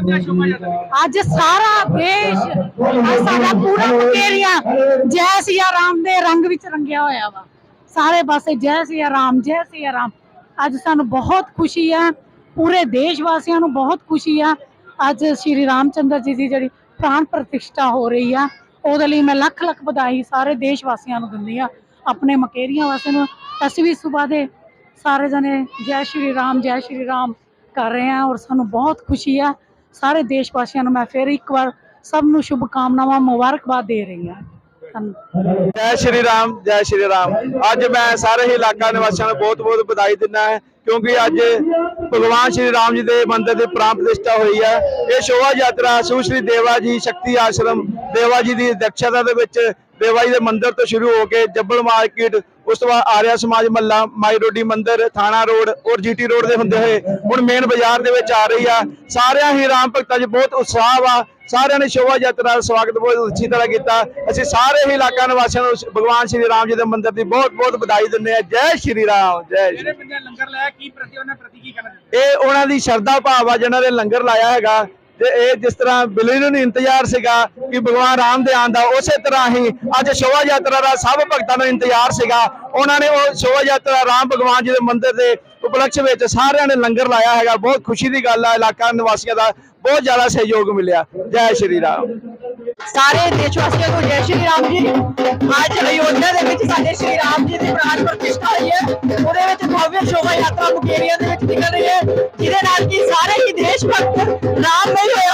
ਅੱਜ ਸਾਰਾ ਦੇਸ਼, ਅੱਜ ਸਾਡਾ ਪੂਰਾ ਮੁਕੇਰੀਆ ਜੈ ਸਿਆ ਰਾਮ ਦੇ ਰੰਗ ਵਿੱਚ ਰੰਗਿਆ ਹੋਇਆ ਵਾ। ਸਾਰੇ ਪਾਸੇ ਜੈ ਸਿਆ ਰਾਮ, ਜੈ ਸਿਆ ਰਾਮ। ਅੱਜ ਸਾਨੂੰ ਬਹੁਤ ਖੁਸ਼ੀ ਹੈ ਪੂਰੇ ਦੇਸ਼ ਵਾਸੀਆਂ ਨੂੰ ਬਹੁਤ ਖੁਸ਼ੀ ਆ। ਅੱਜ ਸ਼੍ਰੀ ਰਾਮਚੰਦਰ ਜੀ ਦੀ ਜਿਹੜੀ ਪ੍ਰਾਣ ਪ੍ਰਤਿਸ਼ਠਾ ਹੋ ਰਹੀ ਆ, ਉਹਦੇ ਲਈ ਮੈਂ ਲੱਖ ਲੱਖ ਵਧਾਈ ਸਾਰੇ ਦੇਸ਼ ਵਾਸੀਆਂ ਨੂੰ ਦਿੰਦੀ ਆ। ਆਪਣੇ ਮਕੇਰੀਆਂ ਵਾਸੀਆਂ ਨੂੰ ਅਸੀਂ ਵੀ ਸਵੇਰ ਦੇ ਸਾਰੇ ਜਣੇ ਜੈ ਸ਼੍ਰੀ ਰਾਮ, ਜੈ ਸ਼੍ਰੀ ਰਾਮ ਕਰ ਰਹੇ ਆ ਔਰ ਸਾਨੂੰ ਬਹੁਤ ਖੁਸ਼ੀ ਆ। ਸਾਰੇ ਦੇਸ਼ ਵਾਸੀਆਂ ਨੂੰ ਮੈਂ ਫਿਰ ਇੱਕ ਵਾਰ ਸਭ ਨੂੰ ਸ਼ੁਭ ਕਾਮਨਾਵਾਂ ਮੁਬਾਰਕਬਾਦ ਦੇ ਰਹੀ ਹਾਂ। ਜੈ ਸ਼੍ਰੀ ਰਾਮ, ਜੈ ਸ਼੍ਰੀ ਰਾਮ। ਅੱਜ ਮੈਂ ਸਾਰੇ ਹੀ ਇਲਾਕਾ ਨਿਵਾਸੀਆਂ ਨੂੰ ਬਹੁਤ ਬਹੁਤ ਵਧਾਈ ਦਿੰਦਾ ਹੈ, ਕਿਉਂਕਿ ਅੱਜ ਭਗਵਾਨ ਸ਼੍ਰੀ ਰਾਮ ਜੀ ਦੇ ਮੰਦਿਰ ਦੀ ਪ੍ਰਾਣ ਪ੍ਰਤਿਸ਼ਠਾ ਹੋਈ ਹੈ। ਇਹ ਸ਼ੋਭਾ ਯਾਤਰਾ ਸੁਸ਼੍ਰੀ ਦੇਵਾ ਜੀ ਸ਼ਕਤੀ ਆਸ਼ਰਮ, ਦੇਵਾ ਜੀ ਦੀ ਅਧਿਕਸ਼ਤਾ ਦੇ ਵਿੱਚ ਦੇਵਾ ਜੀ ਦੇ ਮੰਦਿਰ ਤੋਂ ਸ਼ੁਰੂ ਹੋ ਕੇ ਜੱਬਲ ਮਾਰਕੀਟ ਉਸ ਤੋਂ ਬਾਅਦ ਆਰਿਆ ਸਮਾਜ ਮੱਲਾ ਮਾਈ ਰੋਡੀ ਮੰਦਿਰ ਥਾਣਾ ਰੋਡ ਔਰ ਜੀਟੀ ਰੋਡ ਦੇ ਹੁੰਦੇ ਹੋਏ। ਹੁਣ ਮੇਨ ਬਾਜ਼ਾਰ ਦੇ ਵਿੱਚ ਆ ਰਹੀ ਆ। ਸਾਰਿਆਂ ਹੀ ਰਾਮ ਭਗਤਾਂ 'ਚ ਬਹੁਤ ਉਤਸ਼ਾਹ ਵਾ। ਸਾਰਿਆਂ ਨੇ ਸ਼ੋਭਾ ਯਾਤਰਾ ਦਾ ਸਵਾਗਤ ਬਹੁਤ ਅੱਛੀ ਤਰ੍ਹਾਂ ਕੀਤਾ। ਅਸੀਂ ਸਾਰੇ ਹੀ ਇਲਾਕਾ ਨਿਵਾਸੀਆਂ ਨੂੰ ਭਗਵਾਨ ਸ਼੍ਰੀ ਰਾਮ ਜੀ ਦੇ ਮੰਦਿਰ ਦੀ ਬਹੁਤ ਬਹੁਤ ਵਧਾਈ ਦਿੰਦੇ ਆ ਜੈ ਸ਼੍ਰੀ ਰਾਮ ਜੈ ਜਿਹੜੇ ਨੇ ਲੰਗਰ ਲਾਇਆ? ਕੀ ਪ੍ਰਤੀ ਉਹਨਾਂ ਪ੍ਰਤੀ ਕੀ ਕਹਿਣਾ ਇਹ ਉਹਨਾਂ ਦੀ ਸ਼ਰਧਾ ਭਾਵ ਆ ਜਿਹਨਾਂ ਨੇ ਲੰਗਰ ਲਾਇਆ ਹੈਗਾ। ਤੇ ਇਹ ਜਿਸ ਤਰ੍ਹਾਂ ਬਿਲੀ ਇੰਤਜ਼ਾਰ ਸੀਗਾ ਕਿ ਭਗਵਾਨ ਰਾਮ ਦੇ ਆਉਣ ਦਾ, ਉਸੇ ਤਰ੍ਹਾਂ ਹੀ ਅੱਜ ਸ਼ੋਭਾ ਯਾਤਰਾ ਦਾ ਸਭ ਭਗਤਾਂ ਨੂੰ ਇੰਤਜ਼ਾਰ ਸੀਗਾ। ਉਹਨਾਂ ਨੇ ਉਹ ਸ਼ੋਭਾ ਯਾਤਰਾ ਰਾਮ ਭਗਵਾਨ ਜੀ ਦੇ ਮੰਦਿਰ ਦੇ ਉਪਲਕਸ਼ ਵਿੱਚ ਸਾਰਿਆਂ ਨੇ ਲੰਗਰ ਲਾਇਆ ਹੈਗਾ। ਬਹੁਤ ਖੁਸ਼ੀ ਦੀ ਗੱਲ ਆ, ਇਲਾਕਾ ਨਿਵਾਸੀਆਂ ਦਾ ਬਹੁਤ ਜ਼ਿਆਦਾ ਸਹਿਯੋਗ ਮਿਲਿਆ। ਜੈ ਸ਼੍ਰੀ ਰਾਮ। ਸਾਰੇ ਦੇਸ਼ ਵਾਸੀਆਂ ਨੂੰ ਜੈ ਸ਼੍ਰੀ ਰਾਮ ਜੀ। ਅੱਜ ਅਯੋਧਿਆ ਦੇ ਵਿੱਚ ਸਾਡੇ ਸ਼੍ਰੀ ਰਾਮ ਜੀ ਦੀ ਪ੍ਰਾਣ ਪ੍ਰਤਿਸ਼ਠਾ ਹੋਈ ਹੈ। ਉਹਦੇ ਵਿੱਚ ਭਵਯ ਸ਼ੋਭਾ ਯਾਤਰਾ ਮੁਕੇਰੀਆਂ ਦੇ ਵਿੱਚ ਨਿਕਲ ਰਹੀ ਹੈ। ਭਗਤ ਰਾਮ ਨਹੀਂ